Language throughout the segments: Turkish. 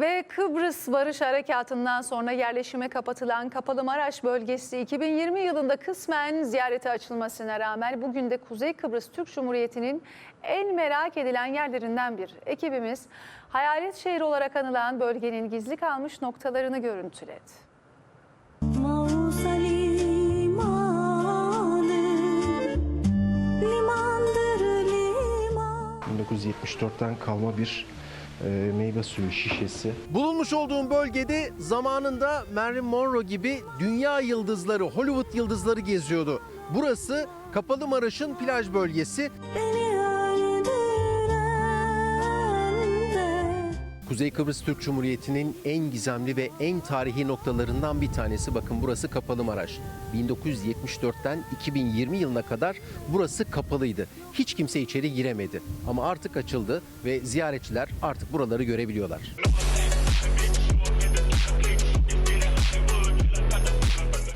Ve Kıbrıs Barış Harekatı'ndan sonra yerleşime kapatılan Kapalı Maraş bölgesi 2020 yılında kısmen ziyarete açılmasına rağmen bugün de Kuzey Kıbrıs Türk Cumhuriyeti'nin en merak edilen yerlerinden bir. Ekibimiz hayalet şehir olarak anılan bölgenin gizli kalmış noktalarını görüntüledi. Limandır liman 1974'ten kalma bir meyve suyu şişesi. Bulunmuş olduğum bölgede zamanında Marilyn Monroe gibi dünya yıldızları, Hollywood yıldızları geziyordu. Burası Kapalı Maraş'ın plaj bölgesi. Beni Kuzey Kıbrıs Türk Cumhuriyeti'nin en gizemli ve en tarihi noktalarından bir tanesi. Bakın burası Kapalı Maraş. 1974'ten 2020 yılına kadar burası kapalıydı. Hiç kimse içeri giremedi. Ama artık açıldı ve ziyaretçiler artık buraları görebiliyorlar.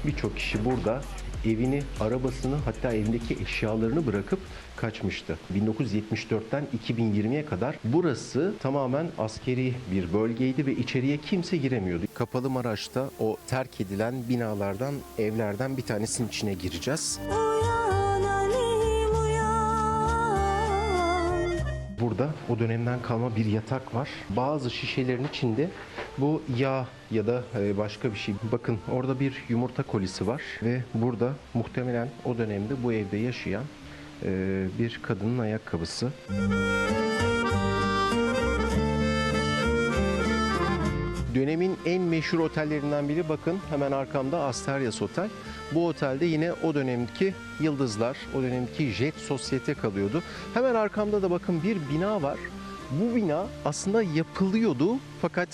Birçok kişi burada evini, arabasını hatta evindeki eşyalarını bırakıp kaçmıştı. 1974'ten 2020'ye kadar burası tamamen askeri bir bölgeydi ve içeriye kimse giremiyordu. Kapalı Maraş'ta o terk edilen binalardan, evlerden bir tanesinin içine gireceğiz. Uyan Burada o dönemden kalma bir yatak var. Bazı şişelerin içinde bu yağ ya da e, başka bir şey. Bakın orada bir yumurta kolisi var ve burada muhtemelen o dönemde bu evde yaşayan e, bir kadının ayakkabısı. Dönemin en meşhur otellerinden biri bakın hemen arkamda Asterias Otel. Bu otelde yine o dönemki yıldızlar, o dönemki jet sosyete kalıyordu. Hemen arkamda da bakın bir bina var. Bu bina aslında yapılıyordu fakat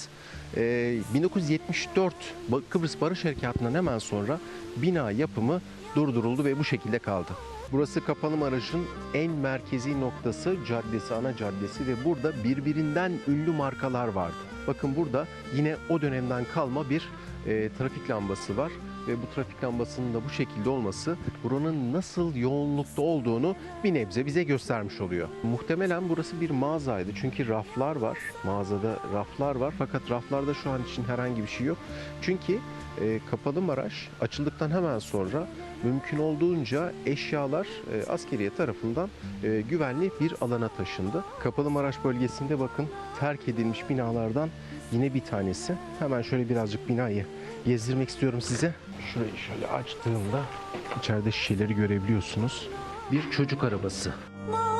e, 1974 Ba- Kıbrıs Barış Harekatı'ndan hemen sonra bina yapımı durduruldu ve bu şekilde kaldı. Burası Kapalı Maraş'ın en merkezi noktası, caddesi, ana caddesi ve burada birbirinden ünlü markalar vardı. Bakın burada yine o dönemden kalma bir e, trafik lambası var ve bu trafik lambasının da bu şekilde olması buranın nasıl yoğunlukta olduğunu bir nebze bize göstermiş oluyor. Muhtemelen burası bir mağazaydı çünkü raflar var. Mağazada raflar var fakat raflarda şu an için herhangi bir şey yok. Çünkü e, Kapalı Maraş açıldıktan hemen sonra mümkün olduğunca eşyalar e, askeriye tarafından e, güvenli bir alana taşındı. Kapalı Maraş bölgesinde bakın terk edilmiş binalardan yine bir tanesi. Hemen şöyle birazcık binayı gezdirmek istiyorum size. Şurayı şöyle açtığımda içeride şişeleri görebiliyorsunuz. Bir çocuk arabası. Mausa